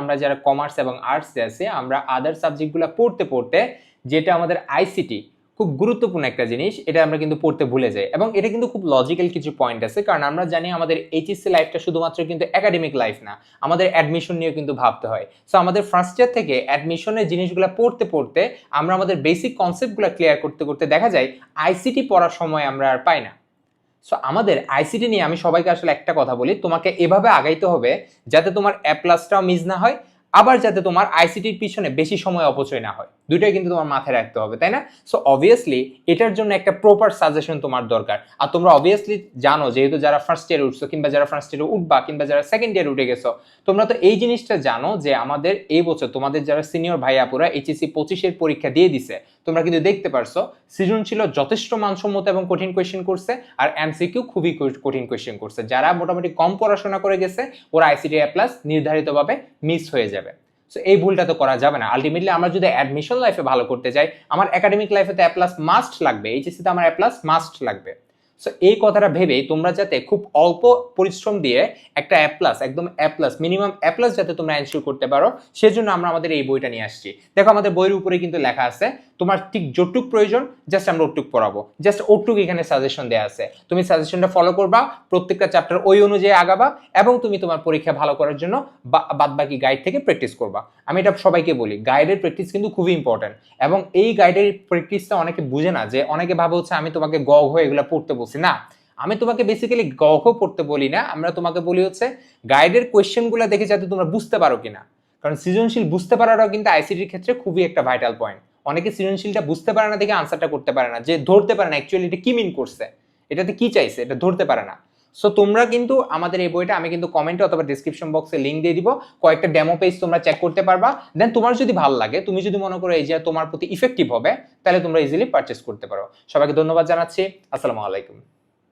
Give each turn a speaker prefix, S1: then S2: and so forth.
S1: আমরা যারা কমার্স এবং আর্টসে আছি, আমরা আদার সাবজেক্টগুলো পড়তে পড়তে যেটা আমাদের আইসিটি খুব গুরুত্বপূর্ণ একটা জিনিস, এটা আমরা কিন্তু পড়তে ভুলে যাই। এবং এটা কিন্তু খুব লজিক্যাল কিছু পয়েন্ট আছে, কারণ আমরা জানি আমাদের এইচএসসি লাইফটা শুধুমাত্র কিন্তু একাডেমিক লাইফ না, আমাদের অ্যাডমিশন নিয়েও কিন্তু ভাবতে হয়। সো আমাদের ফার্স্ট ইয়ার থেকে অ্যাডমিশনের জিনিসগুলো পড়তে পড়তে আমরা আমাদের বেসিক কনসেপ্টগুলো ক্লিয়ার করতে করতে দেখা যায় আইসিটি পড়ার সময় আমরা আর পাই না। সো আমাদের আইসিটি নিয়ে আমি সবাইকে আসলে একটা কথা বলি, তোমাকে এভাবে আগাইতে হবে যাতে তোমার অ্যাপ্লাসটাও মিস না হয়, আবার যাতে তোমার আইসিটির পিছনে বেশি সময় অপচয় না হয়। দুইটাই কিন্তু তোমার মাথায় রাখতে হবে, তাই না? সো অবভিয়াসলি এটার জন্য একটা প্রপার সাজেশন তোমার দরকার। আর তোমরা অবভিয়াসলি জানো, যেহেতু যারা ফার্স্ট ইয়ারে উঠছো কিংবা যারা ফার্স্ট ইয়ারে উঠবা কিংবা যারা সেকেন্ড ইয়ারে উঠে গেছো, তোমরা তো এই জিনিসটা জানো যে আমাদের এই বছর তোমাদের যারা সিনিয়র ভাই আপুরা এইচএসসি পঁচিশের পরীক্ষা দিয়ে দিছে, তোমরা কিন্তু দেখতে পারছ, সৃজনশীল যথেষ্ট মানসম্মত এবং কঠিন কোয়েশ্চেন করছে আর এমসিকিউ খুবই কঠিন কোয়েশ্চেন করছে। যারা মোটামুটি কম পড়াশোনা করে গেছে, ওরা আইসিটি প্লাস নির্ধারিতভাবে মিস হয়ে যাবে। সো এই ভুলটা তো করা যাবে না। আলটিমেটলি আমরা যদি অ্যাডমিশন লাইফে ভালো করতে চাই আমার একাডেমিক লাইফে তো অ্যাপ্লাস প্লাস মাস্ট লাগবে এইচএসিতে আমার অ্যাপ্লাস মাস্ট লাগবে। সো এই কথাটা ভেবে তোমরা যাতে খুব অল্প পরিশ্রম দিয়ে একটা অ্যাপ্লাস একদম অ্যাপ প্লাস মিনিমাম অ্যাপ্লাস যাতে তোমরা এনশিওর করতে পারো, সেজন্য আমরা আমাদের এই বইটা নিয়ে আসছি। দেখো আমাদের বইয়ের উপরে কিন্তু লেখা আছে, তোমার ঠিক যতটুক প্রয়োজন জাস্ট আমরা ওটুক পড়াবো। জাস্ট ওটুক এখানে সাজেশন দেওয়া আছে। তুমি সাজেশনটা ফলো করবা, প্রত্যেকটা চ্যাপ্টার ওই অনুযায়ী আগাবা এবং তুমি তোমার পরীক্ষা ভালো করার জন্য বাদ বাকি গাইড থেকে প্র্যাকটিস করবা। আমি এটা সবাইকে বলি গাইডের প্র্যাকটিস কিন্তু খুবই ইম্পর্টেন্ট এবং এই গাইডের প্র্যাকটিসটা অনেকে বুঝে না যে, অনেকে ভাবে হচ্ছে আমি তোমাকে গ হয়ে এগুলো পড়তে বলছি, না, আমি তোমাকে বেসিক্যালি গহ পড়তে বলি না, আমরা তোমাকে বলি হচ্ছে গাইডের কোয়েশ্চেনগুলো দেখে যাতে তোমরা বুঝতে পারো কিনা। কারণ সৃজনশীল বুঝতে পারাটাও কিন্তু আইসিটির ক্ষেত্রে খুবই একটা ভাইটাল পয়েন্ট অনেকে সৃজনশীলটা বুঝতে পারে না দেখে আনসারটা করতে পারে না, যে ধরতে পারে না অ্যাকচুয়ালি এটা কি মিন করছে, এটাতে কি চাইছে, এটা ধরতে পারে না। সো তোমরা কিন্তু আমাদের এই বইটা আমি কিন্তু কমেন্টে অথবা ডিসক্রিপশন বক্সে লিঙ্ক দিয়ে দিব। কয়েকটা ডেমো পেজ তোমরা চেক করতে পারবা। দেন তোমার যদি ভালো লাগে, তুমি যদি মনে করো এই যে তোমার প্রতি ইফেক্টিভ হবে, তাহলে তোমরা ইজিলি পারচেস করতে পারো। সবাইকে ধন্যবাদ জানাচ্ছি। আসসালামু আলাইকুম।